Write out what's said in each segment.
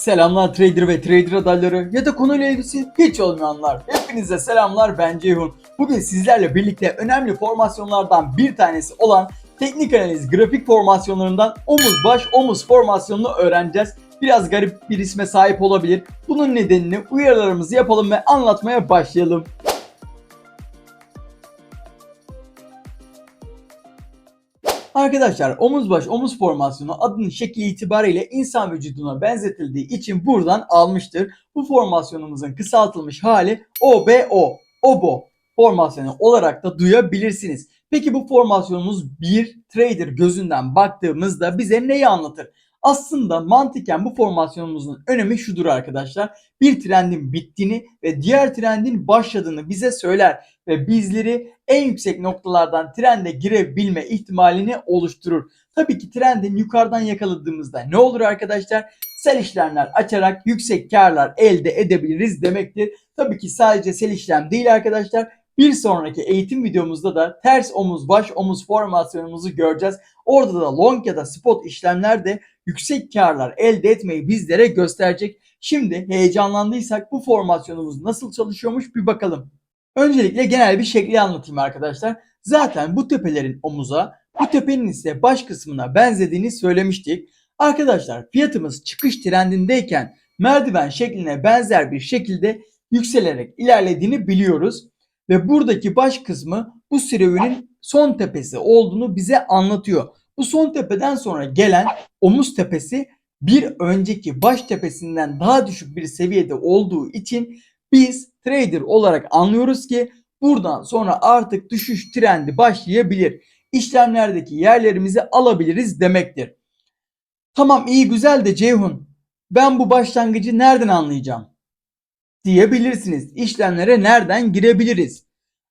Selamlar trader ve trader adayları ya da konuyla ilgisi hiç olmayanlar. Hepinize selamlar ben Ceyhun. Bugün sizlerle birlikte önemli formasyonlardan bir tanesi olan teknik analiz grafik formasyonlarından omuz baş omuz formasyonunu öğreneceğiz. Biraz garip bir isme sahip olabilir. Bunun nedenini uyarılarımızı yapalım ve anlatmaya başlayalım. Arkadaşlar omuz baş omuz formasyonu adının şekli itibariyle insan vücuduna benzetildiği için buradan almıştır. Bu formasyonumuzun kısaltılmış hali OBO, OBO formasyonu olarak da duyabilirsiniz. Peki bu formasyonumuz bir trader gözünden baktığımızda bize neyi anlatır? Aslında mantıken bu formasyonumuzun önemi şudur arkadaşlar. Bir trendin bittiğini ve diğer trendin başladığını bize söyler ve bizleri en yüksek noktalardan trende girebilme ihtimalini oluşturur. Tabii ki trendin yukarıdan yakaladığımızda ne olur arkadaşlar? Sel işlemler açarak yüksek karlar elde edebiliriz demektir. Tabii ki sadece sel işlem değil arkadaşlar. Bir sonraki eğitim videomuzda da ters omuz baş omuz formasyonumuzu göreceğiz. Orada da long ya da spot işlemler de yüksek karlar elde etmeyi bizlere gösterecek. Şimdi heyecanlandıysak bu formasyonumuz nasıl çalışıyormuş bir bakalım. Öncelikle genel bir şekli anlatayım arkadaşlar. Zaten bu tepelerin omuza, bu tepenin ise baş kısmına benzediğini söylemiştik. Arkadaşlar fiyatımız çıkış trendindeyken merdiven şekline benzer bir şekilde yükselerek ilerlediğini biliyoruz. Ve buradaki baş kısmı bu serüvenin son tepesi olduğunu bize anlatıyor. Bu son tepeden sonra gelen omuz tepesi bir önceki baş tepesinden daha düşük bir seviyede olduğu için biz trader olarak anlıyoruz ki buradan sonra artık düşüş trendi başlayabilir. İşlemlerdeki yerlerimizi alabiliriz demektir. Tamam iyi güzel de Ceyhun ben bu başlangıcı nereden anlayacağım? Diyebilirsiniz. İşlemlere nereden girebiliriz?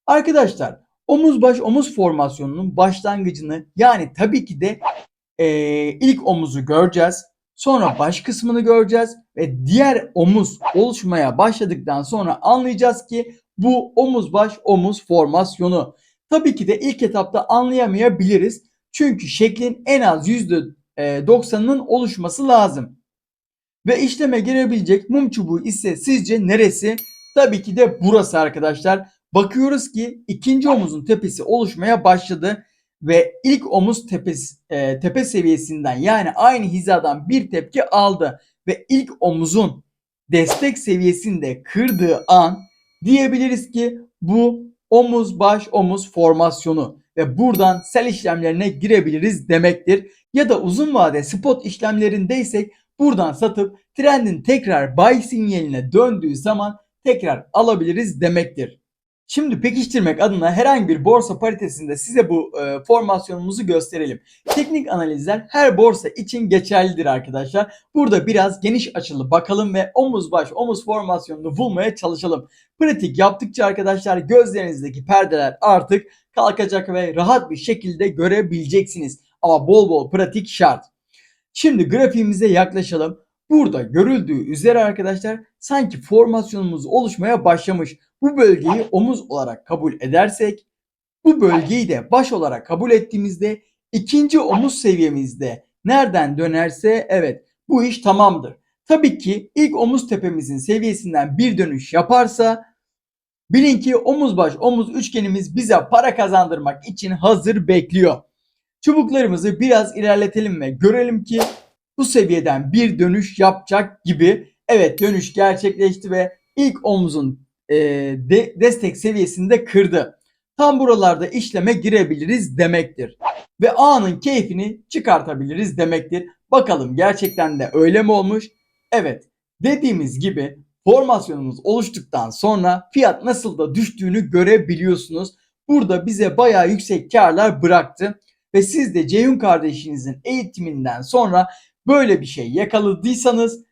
Arkadaşlar omuz baş omuz formasyonunun başlangıcını yani tabii ki de eee, ilk omuzu göreceğiz. Sonra baş kısmını göreceğiz ve diğer omuz oluşmaya başladıktan sonra anlayacağız ki bu omuz baş omuz formasyonu. Tabii ki de ilk etapta anlayamayabiliriz. Çünkü şeklin en az %90'ının oluşması lazım. Ve işleme girebilecek mum çubuğu ise sizce neresi? Tabii ki de burası arkadaşlar. Bakıyoruz ki ikinci omuzun tepesi oluşmaya başladı ve ilk omuz tepesi, e, tepe seviyesinden yani aynı hizadan bir tepki aldı ve ilk omuzun destek seviyesinde kırdığı an diyebiliriz ki bu omuz baş omuz formasyonu ve buradan sel işlemlerine girebiliriz demektir. Ya da uzun vade spot işlemlerindeysek buradan satıp trendin tekrar buy sinyaline döndüğü zaman tekrar alabiliriz demektir. Şimdi pekiştirmek adına herhangi bir borsa paritesinde size bu e, formasyonumuzu gösterelim. Teknik analizler her borsa için geçerlidir arkadaşlar. Burada biraz geniş açılı bakalım ve omuz baş omuz formasyonunu bulmaya çalışalım. Pratik yaptıkça arkadaşlar gözlerinizdeki perdeler artık kalkacak ve rahat bir şekilde görebileceksiniz. Ama bol bol pratik şart. Şimdi grafiğimize yaklaşalım. Burada görüldüğü üzere arkadaşlar sanki formasyonumuz oluşmaya başlamış. Bu bölgeyi omuz olarak kabul edersek bu bölgeyi de baş olarak kabul ettiğimizde ikinci omuz seviyemizde nereden dönerse evet bu iş tamamdır. Tabii ki ilk omuz tepemizin seviyesinden bir dönüş yaparsa bilin ki omuz baş omuz üçgenimiz bize para kazandırmak için hazır bekliyor. Çubuklarımızı biraz ilerletelim ve görelim ki bu seviyeden bir dönüş yapacak gibi. Evet dönüş gerçekleşti ve ilk omuzun e, de, destek seviyesinde kırdı. Tam buralarda işleme girebiliriz demektir. Ve anın keyfini çıkartabiliriz demektir. Bakalım gerçekten de öyle mi olmuş? Evet dediğimiz gibi formasyonumuz oluştuktan sonra fiyat nasıl da düştüğünü görebiliyorsunuz. Burada bize bayağı yüksek karlar bıraktı. Ve siz de Ceyhun kardeşinizin eğitiminden sonra böyle bir şey yakaladıysanız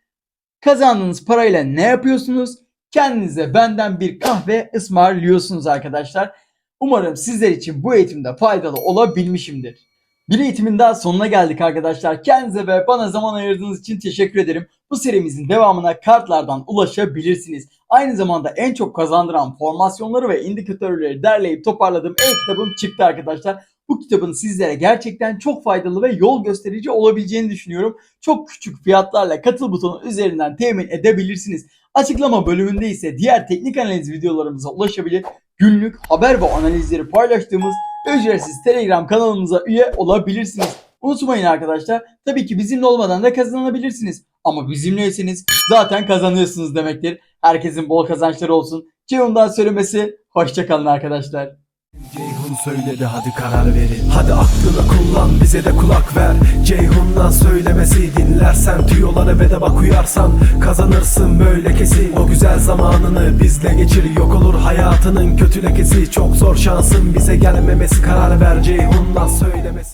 kazandığınız parayla ne yapıyorsunuz? Kendinize benden bir kahve ısmarlıyorsunuz arkadaşlar. Umarım sizler için bu eğitimde faydalı olabilmişimdir. Bir eğitimin daha sonuna geldik arkadaşlar. Kendinize ve bana zaman ayırdığınız için teşekkür ederim. Bu serimizin devamına kartlardan ulaşabilirsiniz. Aynı zamanda en çok kazandıran formasyonları ve indikatörleri derleyip toparladığım el kitabım çıktı arkadaşlar. Bu kitabın sizlere gerçekten çok faydalı ve yol gösterici olabileceğini düşünüyorum. Çok küçük fiyatlarla katıl butonu üzerinden temin edebilirsiniz. Açıklama bölümünde ise diğer teknik analiz videolarımıza ulaşabilir. Günlük haber ve analizleri paylaştığımız ücretsiz Telegram kanalımıza üye olabilirsiniz. Unutmayın arkadaşlar tabii ki bizimle olmadan da kazanabilirsiniz. Ama bizimleyseniz zaten kazanıyorsunuz demektir. Herkesin bol kazançları olsun. Ceyhun'dan söylemesi hoşçakalın arkadaşlar. Ceyhun söyledi hadi karar verin. Hadi aklını kullan bize de kulak ver. Ceyhun'dan söylemesi dinlersen Tüyoları ve de bak uyarsan Kazanırsın böyle kesin. O güzel zamanını bizle geçir Yok olur hayatının kötü lekesi. Çok zor şansın bize gelmemesi Karar ver. Ceyhun'dan söylemesi